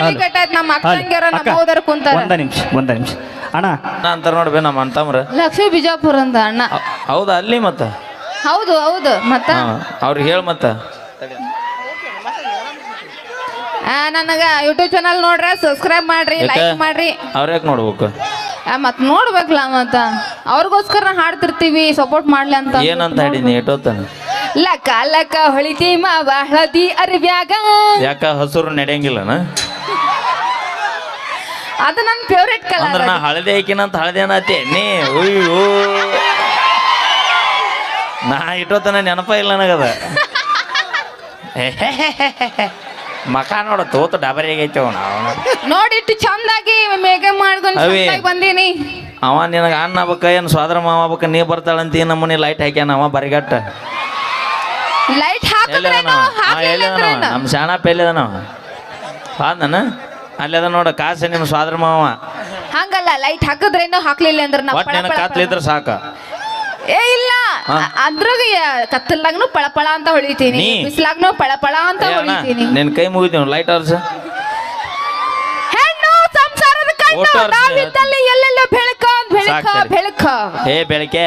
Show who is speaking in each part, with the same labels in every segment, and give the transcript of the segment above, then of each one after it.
Speaker 1: Hello.
Speaker 2: ನಮ್ಮ ಅಕ್ಕ
Speaker 1: hello.
Speaker 2: ತಂಗಿಯರ ನಮ್ಮ ಹೋದರ್ ಕುಂತಾರ.
Speaker 1: ಒಂದ ನಿಮಿಷ ಒಂದ ನಿಮಿಷ. ಅಣ್ಣ.
Speaker 3: ನಾ ಅಂತಾರ ನೋಡ್ಬೇ ನಮ್ಮ ಅಂತಮ್ರ.
Speaker 2: ಲಕ್ಷ್ಮೀ ಬಿಜಾಪುರ ಅಂತ ಅಣ್ಣ.
Speaker 3: ಹೌದು ಅಲ್ಲಿ ಮತ್ತ?
Speaker 2: ಹೌದು ಹೌದು ಮತ್ತ?
Speaker 3: ಅವ್ರಿಗೆ ಹೇಳ ಮತ್ತ.
Speaker 2: ಆ, ನನಗ ಯೂಟ್ಯೂಬ್ ಚಾನಲ್ ನೋಡ್ರಿ ಸಬ್ಸ್ಕ್ರೈಬ್ ಮಾಡ್ರಿ? ಲೈಕ್ ಮಾಡ್ರಿ.
Speaker 3: ಅವ್ರ ಯಾಕೆ ನೋಡ್ಬೇಕು?
Speaker 2: ಆ, ಮತ್ ನೋಡ್ಬೇಕಲ್ಲ ಮತ್ತ? ಅವ್ರಿಗೋಸ್ಕರ ಹಾಡ್ತಿರ್ತೀವಿ ಸಪೋರ್ಟ್ ಮಾಡ್ಲಿ ಅಂತ
Speaker 3: ಏನಂತ ಹೇಳಿನಿ ಏಟೋತನ
Speaker 2: ಲಕ್ಕ ಲಕ್ಕ ಹೊಳಿತಿ ಮಾವ ಹಳದಿ ಅರಿವ್ಯಾಗ.
Speaker 3: ಯಾಕ ಹಸುರು ನಡೆಯಂಗಿಲ್ಲನ?
Speaker 2: ಅದು ನನ್ನ ಫೇವ್ರೇಟ್
Speaker 3: ಕಲರ್
Speaker 2: ಕಲರ್
Speaker 3: ನಾ ಹಳದಿ ಹಾಕಿನಂತ ಹಳದಿ ಅನ್ನತಿ ನೀ ಅಯ್ಯೋ ನಾ ಇಟ್ಟೋತನ ನೆನಪ ಇಲ್ಲ ನನಗದ. ಮಕ ನೋಡ ತೋತ ಡಬರಿಯಾಗೈತೆ ಅವನ ಅವನ.
Speaker 2: ನೋಡಿಟ್ಟು ಚಂದಾಗಿ ಮೇಕಪ್ ಮಾಡ್ಕೊಂಡು
Speaker 3: ಅವೇ.
Speaker 2: ಚಂದಾಗಿ ಬಂದೀನಿ.
Speaker 3: ಅವ ನಿನಗೆ ಅಣ್ಣ ಆಗ್ಬೇಕ ಏನು ಸ್ವಾದ್ರ ಮಾವ ಆಗ್ಬೇಕ ನೀ ಬರ್ತಾಳಂತ ಈ ನಮ್ಮನೆ ಲೈಟ್ ಹಾಕ್ಯಾನ ಅವ ಬರಿಗಟ್ಟ.
Speaker 2: ಲೈಟ್
Speaker 3: ಎಲ್ಲಿದಾನ
Speaker 2: ನಮ್ಮ
Speaker 3: ಎಲ್ಲಿದಾನ
Speaker 2: ಹಾಕ್ಲಿಲ್ಲ
Speaker 3: ನಮ್ಮ ಶಾಣಪ್ಪ ಎಲ್ಲಿದಾನವ? ಹಾದನ ಅಲ್ಲದ ನೋಡ ಕಾಸೆ ನಿಮ್ಮ ಸ್ವಾದ್ರ ಮಾವ.
Speaker 2: ಹಂಗಲ್ಲ ಲೈಟ್ ಹಾಕಿದ್ರೇನು ಹಾಕ್ಲಿಲ್ಲ ಅಂದ್ರೆ ನಾವು
Speaker 3: ಒಟ್ಟು ನಿನಗೆ ಕಾತ್ಲಿದ್ರ ಸಾಕ.
Speaker 2: ಏ ಇಲ್ಲ. ಅದ್ರಾಗ ಕತ್ತಲ್ಲಾಗ್ನು ಪಳಪಳ ಅಂತ ಹೊಳಿತೀನಿ.
Speaker 3: ನೀ?
Speaker 2: ಬಿಸ್ಲಾಗ್ನು ಪಳಪಳ ಅಂತ
Speaker 3: ಏ ಅಣ್ಣ,
Speaker 2: ಹೊಳಿತೀನಿ.
Speaker 3: ನಿನ್ ಕೈ ಮುಗಿತೀನಿ ಲೈಟ್ ಆರ್ಸ.
Speaker 2: ಹೆಣ್ಣು ಸಂಸಾರದ ಕಣ್ಣು. ನಾವಿದ್ದಲ್ಲಿ ಎಲ್ಲೆಲ್ಲ ಬೆಳಕ ಬೆಳಕ. ಬೆಳಕ.
Speaker 3: ಏ ಬೆಳಕೆ.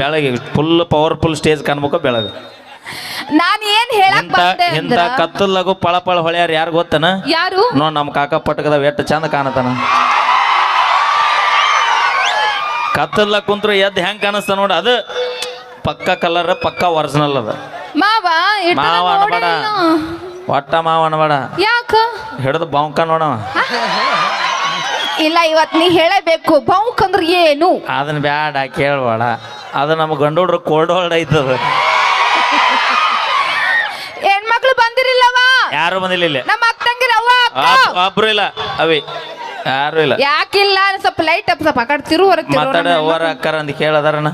Speaker 3: ಬೆಳಗ್ಗೆ ಫುಲ್ ಪವರ್ಫುಲ್ ಸ್ಟೇಜ್ ಕಾಣ್ಬೇಕು ಬೆಳಗ್ಗೆ
Speaker 2: ನಾನ್ ಏನ್ ಹೇಳಕ್ ಬಂದೆ ಅಂದ್ರ
Speaker 3: ಕತ್ತಲಗು ಪಳ ಪಳ ಹೊಳ್ಯಾರ ಯಾರು ಗೊತ್ತನ?
Speaker 2: ಯಾರು?
Speaker 3: ನೋ ನಮ್ಮ ಕಾಕ ಪಟ್ಟಕದ ಎಷ್ಟು ಚಂದ ಕಾಣತನ. ಕತ್ತಲ ಕುಂತ್ರ ಎದ್ದು ಹೆಂಗ್ ಕಾಣಿಸ್ತ ನೋಡ ಅದು. ಪಕ್ಕ ಕಲರ್ ಪಕ್ಕ ಒರಿಜಿನಲ್ ಅದ.
Speaker 2: ಮಾವ ಇಟ್ಟು
Speaker 3: ಮಾವ
Speaker 2: ನೋಡಿ
Speaker 3: ಅನ್ಬೇಡ
Speaker 2: ಇಲ್ಲ.
Speaker 3: ಒಟ್ಟ ಮಾವ ಅನ್ಬೇಡ.
Speaker 2: ಯಾಕ?
Speaker 3: ಹಿಡಿದು ಬಾಂಕ ನೋಡವ
Speaker 2: ಇಲ್ಲ ಇವತ್ ನೀ ಹೇಳಬೇಕು. ಬೌಕ್ ಅಂದ್ರ ಏನು?
Speaker 3: ಅದನ್ನ ಬ್ಯಾಡ ಕೇಳ್ಬೇಡ. ಅದು ನಮ್ಮ ಗಂಡು ಹುಡ್ರು ಕೋಲ್ಡ್ ಹೋಲ್ಡ್ ಐತದ
Speaker 2: ಹೆಣ್ಮಕ್ಳು ಬಂದಿರಿಲ್ಲವ
Speaker 3: ಯಾರು ಬಂದಿಲ್ಲ ಇಲ್ಲಿ?
Speaker 2: ನಮ್ಮ ಅಕ್ಕ ತಂಗಿರ ಅವ್ವ ಅಕ್ಕ.
Speaker 3: ಒಬ್- ಒಬ್ರು ಇಲ್ಲ. ಅವಿ ಯಾರು ಇಲ್ಲ?
Speaker 2: ಯಾಕಿಲ್ಲ ಸ್ವಲ್ಪ ಲೈಟ್ ಅಪ್ ಸ್ವಲ್ಪ ಆಕಡೆ ಕಡೆ ತಿರು ಹೊರಗೆ
Speaker 3: ಮಾತಾಡ ಅವರ ಅಕ್ಕರ ಅಂತ ಕೇಳದಾರನ.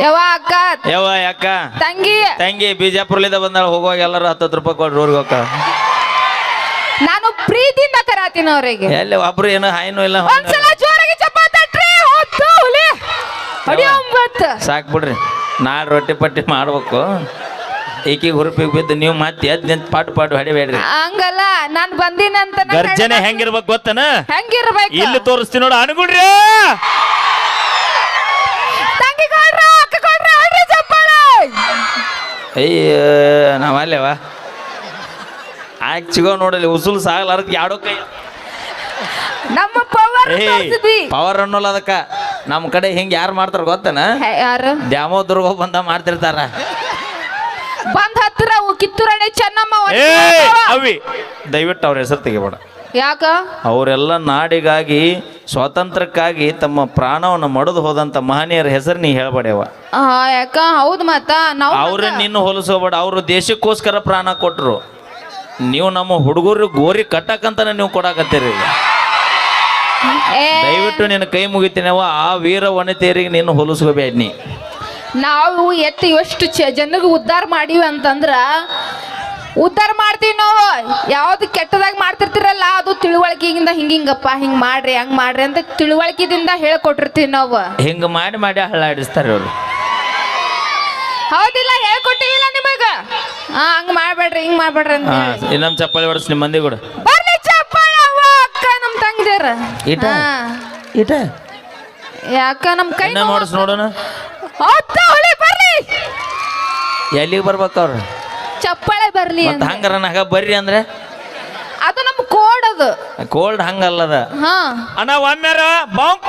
Speaker 2: ಯವ್ವ ಅಕ್ಕ.
Speaker 3: ಯವ್ವ ಯಾಕ
Speaker 2: ತಂಗಿ.
Speaker 3: ತಂಗಿ ಬಿಜಾಪುರ್ಲಿಂದ ಬಂದಾಳ ಹೋಗುವಾಗ ಎಲ್ಲರೂ ಹತ್ತತ್ತು ರೂಪಾಯಿ ಕೊಡ್ರಿ ಊರಿಗೆ ಹೋಗ
Speaker 2: ನಾನು ಪ್ರೀತಿಯಿಂದ ಕರಾತೀನಿ ಅವ್ರಿಗೆ.
Speaker 3: ಎಲ್ಲಿ ಒಬ್ರು ಏನು ಹೈನು ಇಲ್ಲ ಹೊಯ್ನು ಇಲ್ಲ.
Speaker 2: ಒಂದ್ಸಲ ಜೋರಾಗಿ ಚಪಾತಟ್ರಿ ಹೊತ್ತು ಹುಲಿ. ಹೊಡಿ ಒಂಬತ್ತು.
Speaker 3: ಸಾಕ್ ಬಿಡ್ರಿ. ನಾಳೆ ರೊಟ್ಟಿ ಪಟ್ಟಿ ಮಾಡ್ಬೇಕು. ಈಕಿಗೆ ಹುರುಪಿಗೆ ಬಿದ್ದು ನೀವು ಮತ್ತೆ ಎದ್ದು ನಿಂತ ಪಾಟು ಪಾಟು ಹೊಡಿಬೇಡ್ರಿ.
Speaker 2: ಹಂಗಲ್ಲ ನಾನ್ ಬಂದಿನಂತ ನಾನ್
Speaker 3: ಗರ್ಜನೆ
Speaker 2: ಹೇಳ್ದ-
Speaker 3: ಹೆಂಗಿರ್ಬೇಕು ಗೊತ್ತನ?
Speaker 2: ಹೆಂಗಿರ್ಬೇಕು?
Speaker 3: ಇಲ್ಲಿ ತೋರಿಸ್ತೀನಿ ನೋಡು ಅನುಗುಣ್ರಿ
Speaker 2: ತಂಗಿ ಕೊಡ್ರ ಅಕ್ಕ ಕೊಡ್ರ ಹೊಡ್ರಿ ಚಪ್ಪಾಳೆ!
Speaker 3: ಅಯ್ಯ ನಾವ್ ಅಲ್ಲೇವ? ಆಕ್ ಚಿಗೋ ನೋಡಲಿ ಉಸುಲ್ ಸಾಗಲಾರದ್ ಯಾಡೋ ಕೈ.
Speaker 2: ನಮ್ಮ ಪವರ್
Speaker 3: ಏ
Speaker 2: ತೋರಿಸಿದ್ವಿ.
Speaker 3: ಪವರ್ ಅನ್ನೋಲ್ಲ ಅದಕ್ಕ. ನಮ್ಮ ಕಡೆ ಹಿಂಗ್ ಯಾರು ಮಾಡ್ತಾರ ಗೊತ್ತನ?
Speaker 2: ಯಾರು?
Speaker 3: ದ್ಯಾಮೋ ದುರ್ಗ ಬಂದ ಮಾಡ್ತಿರ್ತಾರ.
Speaker 2: ಬಂದ್ ಹತ್ರ ಅವು ಕಿತ್ತೂರಾಣಿ ಚೆನ್ನಮ್ಮ
Speaker 3: ಏ ಅವಿ. ದಯವಿಟ್ಟು ಅವ್ರ ಹೆಸರು ತೆಗಿಬೇಡ.
Speaker 2: ಯಾಕ?
Speaker 3: ಅವರೆಲ್ಲ ನಾಡಿಗಾಗಿ ಸ್ವಾತಂತ್ರ್ಯಕ್ಕಾಗಿ ತಮ್ಮ ಪ್ರಾಣವನ್ನು ಮಡದು ಹೋದಂತ ಮಹನೀಯರ ಹೆಸರು ನೀ ಹೇಳ್ಬೇಡವ
Speaker 2: ಆ, ಯಾಕ? ಹೌದ್ ಮತ್ತ ನಾವು
Speaker 3: ಅವ್ರ ನಿನ್ನ ಹೋಲಿಸೋಬೇಡ ಅವರು ದೇಶಕ್ಕೋಸ್ಕರ ಪ್ರಾಣ ಕೊಟ್ರು. ನೀವು ನಮ್ಮ ಹುಡುಗರು ಗೋರಿ ಕಟ್ಟಕ್ಕಂತಾನೆ ನೀವು ಕೊಡಾಕತ್ತೀರಿ.
Speaker 2: ಏ,
Speaker 3: ದಯವಿಟ್ಟು ನಿನ್ನ ಕೈ ಮುಗಿತೀನವ ಆ ವೀರ ವನಿತೆಯರಿಗೆ ನೀನು ಹೋಲಿಸ್ಕೋಬೇಡ ನೀ.
Speaker 2: ನಾವು ಎತ್ತು ಎಷ್ಟು ಚ- ಜನಗೆ ಉದ್ಧಾರ ಮಾಡೀವಿ ಅಂತಂದ್ರೆ ಉದ್ಧಾರ ಮಾಡ್ತೀವಿ ನಾವು. ಯಾವ್ದು ಕೆಟ್ಟದಾಗ ಮಾಡ್ತಿರ್ತೀರಲ್ಲ ಅದು ತಿಳುವಳಿಕೆಯಿಂದ ಹಿಂಗಿಂಗಪ್ಪ ಹಿಂಗ್ ಮಾಡ್ರಿ ಹಂಗ್ ಮಾಡ್ರಿ ಅಂತ ತಿಳುವಳಿಕೆದಿಂದ ಹೇಳ್ಕೊಟ್ಟಿರ್ತೀವಿ ನಾವು.
Speaker 3: ಹಿಂಗ ಮಾಡಿ ಮಾಡಿ ಹಳ್ಳಾಡಿಸ್ತಾರೆ ಅವರು.
Speaker 2: ಹೌದಿಲ್ಲ ಹೇಳ್ಕೊಟ್ಟಿಲ್ಲ ನಿಮಗ? ಹಾ ಹಂಗ್ ಮಾಡ್ಬೇಡ್ರಿ ಹಿಂಗ್ ಮಾಡ್ಬೇಡ್ರಿ ಅಂತ
Speaker 3: ಹಾ
Speaker 2: ಹೇಳಿ.
Speaker 3: ಇನ್ನೊಂದು ಚಪ್ಪಲಿ ಹೊಡ್ಸ್ ನಿಮ್ಮ ಮಂದಿ ಕೂಡ.
Speaker 2: ಬರ್ಲಿ ಚಪ್ಪಲಿ ಅವ್ವ ಅಕ್ಕ ನಮ್ ತಂಗಿದಾರ
Speaker 3: ಇಟ? ಇಟ?
Speaker 2: ಯಾಕ ನಮ್ ಕೈ
Speaker 3: ನೋಡಿ. ನೋಡಿಸ್ ನೋಡೋಣ.
Speaker 2: ಹೌದ
Speaker 3: ಎಲ್ಲಿಗೆ ಬರ್ಬೇಕು ಅವ್ರು?
Speaker 2: ಚಪ್ಪಾಳೆ ಬರ್ಲಿ
Speaker 3: ಮತ್ತೆ
Speaker 2: ಅಂತ.
Speaker 3: ಹಂಗಾರ ನಗ ಬರ್ರಿ ಅಂದ್ರೆ?
Speaker 2: ಅದು ನಮ್ ಕೋಲ್ಡ್ ಅದು.
Speaker 3: ಕೋಲ್ಡ್ ಹಂಗಲ್ಲದ?
Speaker 2: ಹಾ.
Speaker 3: ಅಣ್ಣ ಒಮ್ಮೆರ ಬಾಂಕ್.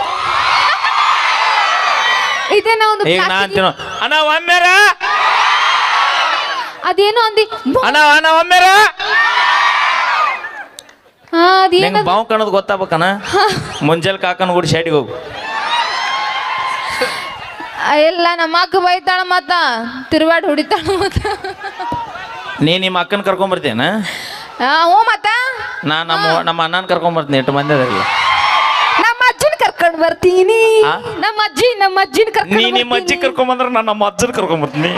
Speaker 2: ಇದೇನೋ ಒಂದು
Speaker 3: ಈಗ ನಾ
Speaker 2: plastic-
Speaker 3: ಅಂತೀನೋ ಅಣ್ಣ ಒಮ್ಮೆರ.
Speaker 2: ಅದೇನೋ ಅಂದಿ ಬೊ-
Speaker 3: ಅಣ್ಣ ಅಣ್ಣ ಒಮ್ಮೆರ.
Speaker 2: ಹಾ ಅದೇನ
Speaker 3: ನಿಂಗೆ ಬಾಂಕ್ ಅನ್ನೋದು ಗೊತ್ತಾಗ್ಬೇಕನ ಮುಂಜಾನೆ ಕಾಕನ ಗುಡಿ ಶೆಡಿಗೆ ಹೋಗು.
Speaker 2: ಇಲ್ಲ ನಮ್ಮ ಅಕ್ಕ ಬೈತಾಳ ಮತ್ತ. ತಿರುವಾಡ್ ಹೊಡಿತಾಳ ಮತ್ತ.
Speaker 3: ನೀ ನಿಮ್ಮ ಅಕ್ಕನ ಕರ್ಕೊಂಬರ್ತೇನ
Speaker 2: ಹಾ ಹ್ಞೂ ಮತ್ತ.
Speaker 3: ನಾ ನಮ್ಮ ನಮ್ಮ ಅಣ್ಣನ ಕರ್ಕೊಂಬರ್ತೀನಿ ಎಷ್ಟು ಮಂದಿ ಅದಾರಲ್ಲ
Speaker 2: ನಮ್ಮ ಅಜ್ಜಿನ ಕರ್ಕೊಂಡು ಬರ್ತೀನಿ.
Speaker 3: ಆ?
Speaker 2: ನಮ್ಮ ಅಜ್ಜಿ ನಮ್ಮ ಅಜ್ಜಿನ
Speaker 3: ನೀ
Speaker 2: ಕರ್ಕೊಂಡ್
Speaker 3: ನಿಮ್ಮ ಅಜ್ಜಿ
Speaker 2: ಬರ್ತೀನಿ.
Speaker 3: ಕರ್ಕೊಂಬಂದ್ರ ನಾನು ನಮ್ಮ ಅಜ್ಜನ ಕರ್ಕೊಂಬರ್ತೀನಿ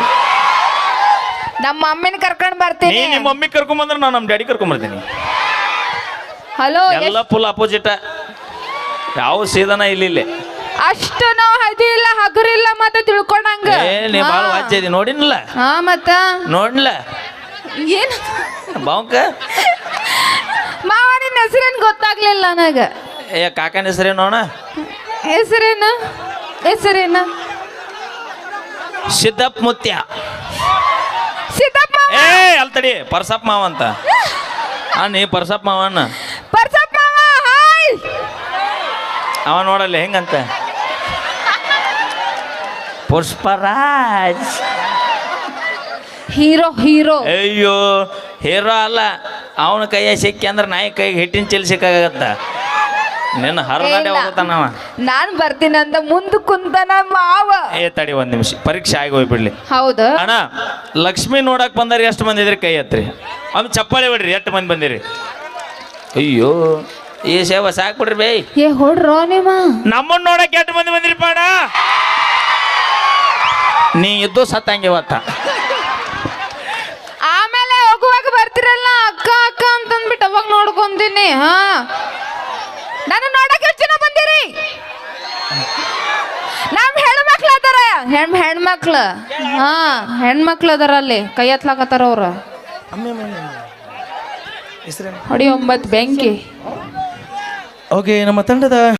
Speaker 2: ನಮ್ಮ ಅಮ್ಮನ ಕರ್ಕೊಂಡ್
Speaker 3: ನೀ
Speaker 2: ಬರ್ತೀನಿ
Speaker 3: ನಿಮ್ಮ ಮಮ್ಮಿ ಕರ್ಕೊಂಬಂದ್ರ ನಾನು ನಮ್ಮ ಡ್ಯಾಡಿ ಕರ್ಕೊಂಬರ್ತೀನಿ
Speaker 2: ಹಲೋ
Speaker 3: ಎಲ್ಲ ಫುಲ್ ಅಪೋಸಿಟ್ ಯಾವ ಸೀದನ ಇಲ್ಲಿ ಇಲ್ಲಿ.
Speaker 2: ಅಷ್ಟು ನಾವು ಹದಿ ಇಲ್ಲ ಹಗುರಿಲ್ಲ ಮತ್ತೆ ತಿಳ್ಕೊಂಡಂಗ.
Speaker 3: ಏ ನೀ ಭಾಳ ನೋಡಿನಲ್ಲ
Speaker 2: ಹಾ ಮತ್ತ?
Speaker 3: ನೋಡ್ಲ
Speaker 2: ಏನು?
Speaker 3: ಬಾಂಕ
Speaker 2: ಮಾವ ನಿನ್ನ ಗೊತ್ತಾಗ್ಲಿಲ್ಲ ನನಗ.
Speaker 3: ಏ ಕಾಕನ ಹೆಸರೇನು ಹೆಸರೇನ
Speaker 2: ಹೆಸರೇನು? ಹೆಸರೇನು?
Speaker 3: ಸಿದ್ದಪ್ಪ ಮುತ್ಯ.
Speaker 2: ಸಿದ್ದಪ್ಪ
Speaker 3: ಏ ಅಲ್ತಡಿ ಪರ್ಸಪ್ಪ ಮಾವ ಅಂತ. ಆ ನೀ ಪರ್ಸಪ್ಪ ಮಾವ ಅಣ್ಣ
Speaker 2: ಪರ್ಸಪ್ಪ ಮಾವ, ಹಾಯ್.
Speaker 3: ಅವ ನೋಡಲ್ಲ ಹೆಂಗಂತ? ಪುಷ್ಪರಾಜ್.
Speaker 2: Hero hero.
Speaker 3: ಅಯ್ಯೋ ಹೀರೋ ಅಲ್ಲ. ಅವನ ಕೈಯ ಸಿಕ್ಕಿ ಅಂದ್ರೆ ನಾಯಿ ಕೈಗೆ ಹಿಟ್ಟಿನ ಚೆಲ್ಲಿ ಸಿಕ್ಕಾಗತ್ತ? ನಿನ್ನ ಹರದಾಡೆ ಹೋಗ್ತಾನವ
Speaker 2: ನಾನು ಬರ್ತೀನಿ ಅಂತ ಮುಂದೆ ಕುಂತನ ಮಾವ.
Speaker 3: ಏ ತಡಿ ಒಂದ್ ನಿಮಿಷ. ಪರೀಕ್ಷೆ ಆಗಿ ಹೋಗ್ಬಿಡ್ಲಿ.
Speaker 2: ಹೌದು.
Speaker 3: ಅಣ್ಣ ಲಕ್ಷ್ಮಿ ನೋಡಕ್ ಬಂದಾರ ಎಷ್ಟು ಮಂದಿ ಇದ್ರಿ ಕೈ ಹತ್ರಿ ಅವ್ನು ಚಪ್ಪಾಳೆ ಬಿಡ್ರಿ ಎಷ್ಟು ಮಂದಿ ಬಂದಿರಿ? ಅಯ್ಯೋ ಈ ಸೇವಾ ಸಾಕ್ಬಿಡ್ರಿ ಬಿಡ್ರಿ ಬೈ
Speaker 2: ಏ ಹೊಡ್ರೋ ನಿಮ್ಮ
Speaker 3: ನಮ್ಮನ್ನ ನೋಡಕ್ ಎಷ್ಟು ಮಂದಿ ಬಂದಿರಿ ಪಾಡ? ನೀ ಇದ್ದು ಸತ್ತಂಗೆ ಇವತ್ತ.
Speaker 2: ಆಮೇಲೆ ಹೋಗುವಾಗ ಬರ್ತಿರಲ್ಲ ಅಕ್ಕ ಅಕ್ಕ ಅಂತಂದ್ಬಿಟ್ಟು ಅವಾಗ ನೋಡ್ಕೊಂತೀನಿ ಹಾ. ನಾನು ನೋಡಕ್ಕೆ ಎಷ್ಟು ಜನ ಬಂದಿರಿ. ನಮ್ ಹೆಣ್ಮಕ್ಳು ಅದಾರ. ಹೆಣ್ ಹೆಣ್ಮಕ್ಳು ಹಾ ಹೆಣ್ಮಕ್ಳು ಅದಾರ ಅಲ್ಲಿ ಕೈ ಹತ್ಲಾಕತ್ತಾರ ಅವ್ರ. ಹೊಡಿ ಒಂಬತ್ತು ಬೆಂಕಿ.
Speaker 3: ಓಕೆ ನಮ್ಮ ತಂಡದ